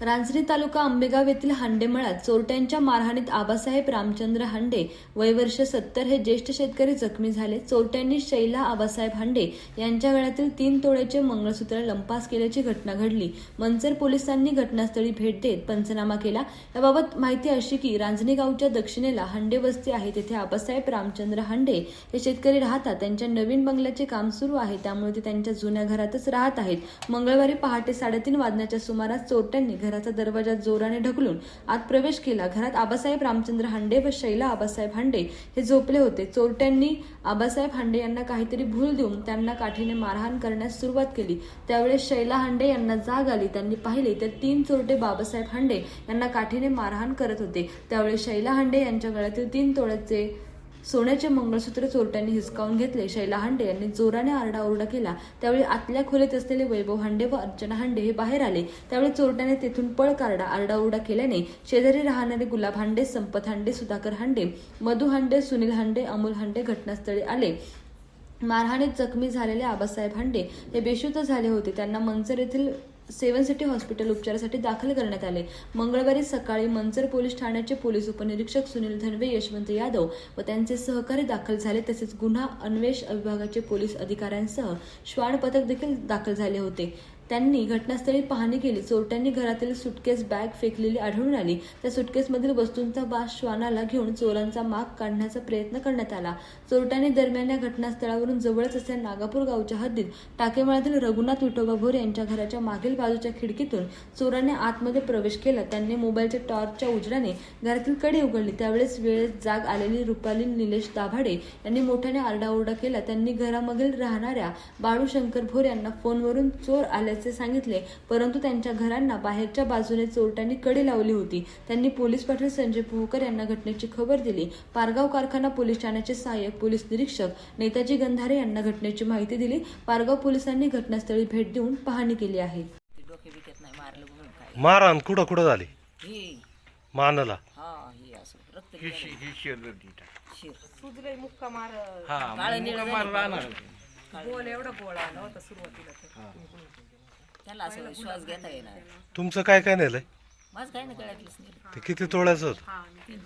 रांजणी तालुका आंबेगाव येथील हांडेमळात चोरट्यांच्या मारहाणीत आबासाहेब रामचंद्र हांडे वय वर्ष सत्तर हे ज्येष्ठ शेतकरी जखमी झाले. चोरट्यांनी शैला आबासाहेब हांडे यांच्या गळ्यातील तीन तोळ्याचे मंगळसूत्र लंपास केल्याची घटना घडली. मनसर पोलिसांनी घटनास्थळी भेट देत पंचनामा केला. याबाबत माहिती अशी की रांजणी गावच्या दक्षिणेला हांडे वस्ती आहे. तेथे आबासाहेब रामचंद्र हांडे हे शेतकरी राहतात. त्यांच्या नवीन बंगल्याचे काम सुरू आहे. त्यामुळे ते त्यांच्या जुन्या घरातच राहत आहेत. मंगळवारी पहाटे साडेतीन वाजण्याच्या सुमारास चोरट्यांनी घराचा दरवाजा जोराने ढकलून आत प्रवेश केला. घरात आबासाहेब रामचंद्र हांडे व शैला आबासाहेब हांडे हे झोपले होते. चोरट्यांनी आबासाहेब हांडे यांना काहीतरी भूल देऊन त्यांना काठीने मारहाण करण्यास सुरुवात केली. त्यावेळेस शैला हांडे यांना जाग आली. त्यांनी पाहिले तर तीन चोरटे बाबासाहेब हांडे यांना काठीने मारहाण करत होते. त्यावेळेस शैला हांडे यांच्या गळ्यातील तीन तोळ्याचे सोन्याचे मंगळसूत्र चोरट्यांनी हिसकावून घेतले. शैला हांडे यांनी जोराने आरडाओरडा केला. त्यावेळी आतल्या खोलीत असलेले वैभव हांडे व अर्चना हांडे हे बाहेर आले. त्यावेळी चोरट्याने तेथून पळ काढा आरडाओरडा केल्याने शेजारी राहणारे गुलाब हांडे संपत हांडे सुधाकर हांडे मधु हांडे सुनील हांडे अमोल हांडे घटनास्थळी आले. मारहाणीत जखमी झालेले आबासाहेब हांडे हे बेशुद्ध झाले होते. त्यांना मंचर येथील सेवन सिटी हॉस्पिटल उपचारासाठी दाखल करण्यात आले. मंगळवारी सकाळी मंचर पोलीस ठाण्याचे पोलीस उपनिरीक्षक सुनील धनवे यशवंत यादव व त्यांचे सहकारी दाखल झाले. तसेच गुन्हा अन्वेष विभागाचे पोलीस अधिकाऱ्यांसह श्वान पथक देखील दाखल झाले होते. त्यांनी घटनास्थळी पाहणी केली. चोरट्यांनी घरातील सुटकेस बॅग फेकलेली आढळून आली. त्या सुटकेसमधील वस्तूंचा वास श्वानाला घेऊन चोरांचा माग काढण्याचा प्रयत्न करण्यात आला. चोरट्यांनी दरम्यान या घटनास्थळावरून जवळच असलेल्या नागापूर गावच्या हद्दीत टाकेमाळातील रघुनाथ विठोबा भोर यांच्या घराच्या मागील बाजूच्या खिडकीतून चोरांनी आतमध्ये प्रवेश केला. त्यांनी मोबाईलच्या टॉर्चच्या उजडाने घरातील कडी उघडली. त्यावेळेस वेळेत जाग आलेली रुपाली निलेश दाभाडे यांनी मोठ्याने आरडाओरडा केला. त्यांनी घरामागील राहणाऱ्या बाळू शंकर भोर यांना फोनवरून चोर आल्याचे सांगितले परंतु त्यांच्या घरांना बाहेरच्या बाजूने चोरट्यांनी कडी लावली होती. त्यांनी पोलीस पाटील संजय पोहकर यांना घटनेची खबर दिली. पारगाव कारखाना पोलीस ठाण्याचे सहाय्यक पोलीस निरीक्षक नेताजी गंधारे यांना घटनेची माहिती दिली. पारगाव पोलिसांनी घटनास्थळी भेट देऊन पाहणी केली आहे. मारहाण कुठं कुठं झाली? हे. मानाला. हा हे मार एवढा गोळा आला होता सुरुवातीला. त्याला असं श्वास घेता येणार. तुमचं काय काय नेलंय? माझं काही नाही कळतलंच नाही. ते किती तोळ्याचं होतं? हा तीन